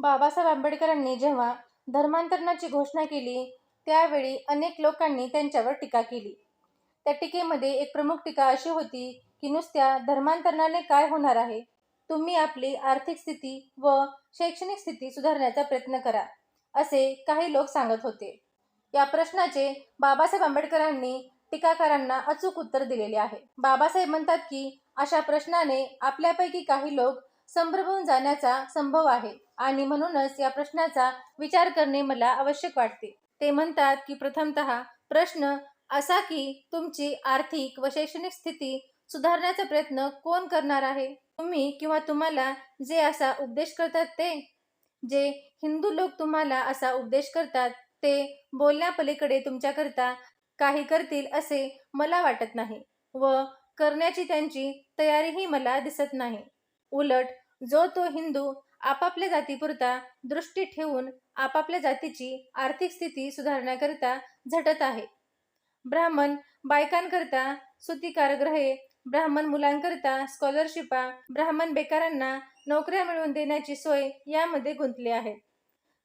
बाबासाहेब आंबेडकरांनी जेव्हा धर्मांतरणाची घोषणा केली त्यावेळी अनेक लोकांनी त्यांच्यावर टीका केली. त्या टीकेमध्ये एक प्रमुख टीका अशी होती की नुसत्या धर्मांतरणाने काय होणार आहे? तुम्ही आपली आर्थिक स्थिती व शैक्षणिक स्थिती सुधारण्याचा प्रयत्न करा असे काही लोक सांगत होते. या प्रश्नाचे बाबासाहेब आंबेडकरांनी टीकाकारांना अचूक उत्तर दिलेले आहे. बाबासाहेब म्हणतात की अशा प्रश्नाने आपल्यापैकी काही लोक संभ्रमून जाण्याचा संभव आहे. आणि म्हणूनच या प्रश्नाचा विचार करणे मला आवश्यक वाटते. ते म्हणतात की प्रथमतः प्रश्न असा की तुमची आर्थिक व शैक्षणिक स्थिती सुधारण्याचा प्रयत्न कोण करणार आहे? तुम्ही किंवा तुम्हाला जे असा उपदेश करतात ते? जे हिंदू लोक तुम्हाला असा उपदेश करतात ते बोलण्यापलीकडे तुमच्याकरता काही करतील असे मला वाटत नाही व करण्याची त्यांची तयारीही मला दिसत नाही. उलट जो तो हिंदू आपापल्या जातीपुरता दृष्टी ठेवून आपापल्या जातीची आर्थिक स्थिती सुधारण्याकरिता झटत आहे. ब्राह्मण बायकांकरता सुतिकारग्रहे ब्राह्मण मुलांकरता स्कॉलरशिपा ब्राह्मण बेकारांना नोकऱ्या मिळवून देण्याची सोय यामध्ये गुंतली आहे.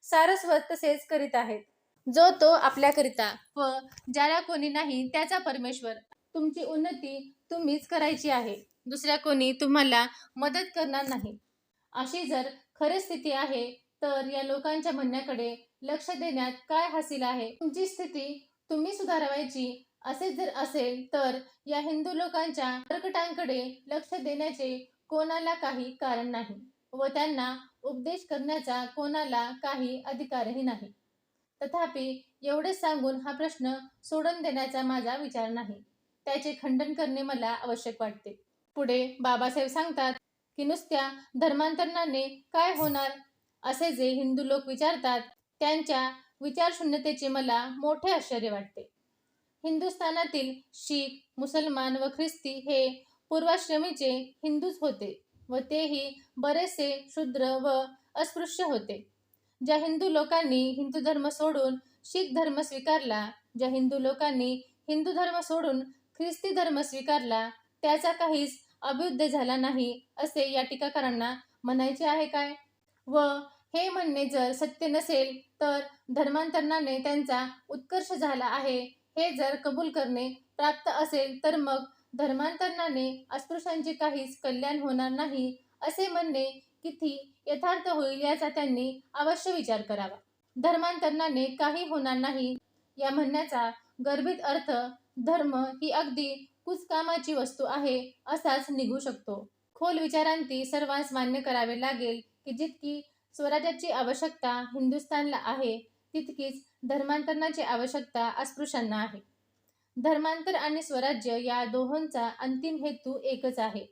सारस्वत तसेच करीत आहेत. जो तो आपल्याकरिता व ज्याला कोणी नाही त्याचा परमेश्वर तुमची उन्नती तुम्हीच करायची आहे. दुसऱ्या कोणी तुम्हाला मदत करणार नाही. अशी जर खरी स्थिती आहे तर या लोकांच्या म्हणण्याकडे लक्ष देण्यात काय हासिल आहे? तुमची स्थिती तुम्ही सुधारवायची असे जर असेल तर या हिंदू लोकांच्या प्रकटांकडे लक्ष देण्याचे कोणाला काही कारण नाही व त्यांना उपदेश करण्याचा कोणाला काही अधिकारही नाही. तथापि एवढे सांगून हा प्रश्न सोडून देण्याचा माझा विचार नाही. त्याचे खंडन करणे मला आवश्यक वाटते. पुढे बाबासाहेब सांगतात की नुसत्या धर्मांतरणाने काय होणार? असे जे हिंदू लोक विचारतात त्यांच्या विचारशून्यतेचे मला मोठे आश्चर्य वाटते. हिंदुस्थानातील शीख मुसलमान व ख्रिस्ती हे पूर्वाश्रमीचे हिंदूच होते व तेही बरेचसे शूद्र व अस्पृश्य होते. ज्या हिंदू लोकांनी हिंदू धर्म सोडून शीख धर्म स्वीकारला ज्या हिंदू लोकांनी हिंदू धर्म सोडून ख्रिस्ती धर्म स्वीकारला त्याचा काहीच अभ्युदय झाला नाही असे या टीकाकारांना म्हणायचे आहे काय? व हे म्हणणे जर सत्य नसेल तर धर्मांतरणाने त्यांचा उत्कर्ष झाला आहे. हे जर कबूल करणे प्राप्त असेल तर मग धर्मांतरणाने अस्पृश्यांचे काहीच कल्याण होणार नाही असे म्हणणे किती यथार्थ होईल याचा त्यांनी अवश्य विचार करावा. धर्मांतरणाने काही होणार नाही या म्हणण्याचा गर्भित अर्थ धर्म ही अगदी कुचकामाची वस्तू आहे असाच निघू शकतो. खोल विचारांती सर्वांस मान्य करावे लागेल की जितकी स्वराज्याची आवश्यकता हिंदुस्थानला आहे तितकीच धर्मांतरणाची आवश्यकता अस्पृश्यांना आहे. धर्मांतर आणि स्वराज्य या दोहोंचा अंतिम हेतू एकच आहे.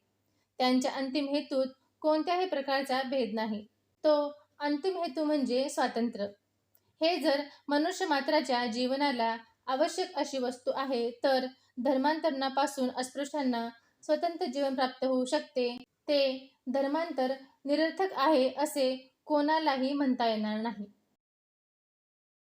त्यांच्या अंतिम हेतूत कोणत्याही प्रकारचा भेद नाही. तो अंतिम हेतू म्हणजे स्वातंत्र्य. हे जर मनुष्य मात्राच्या जीवनाला आवश्यक अशी वस्तू आहे तर धर्मांतरणापासून अस्पृश्यांना स्वतंत्र जीवन प्राप्त होऊ शकते. ते धर्मांतर निरर्थक आहे असे कोणालाही म्हणता येणार नाही.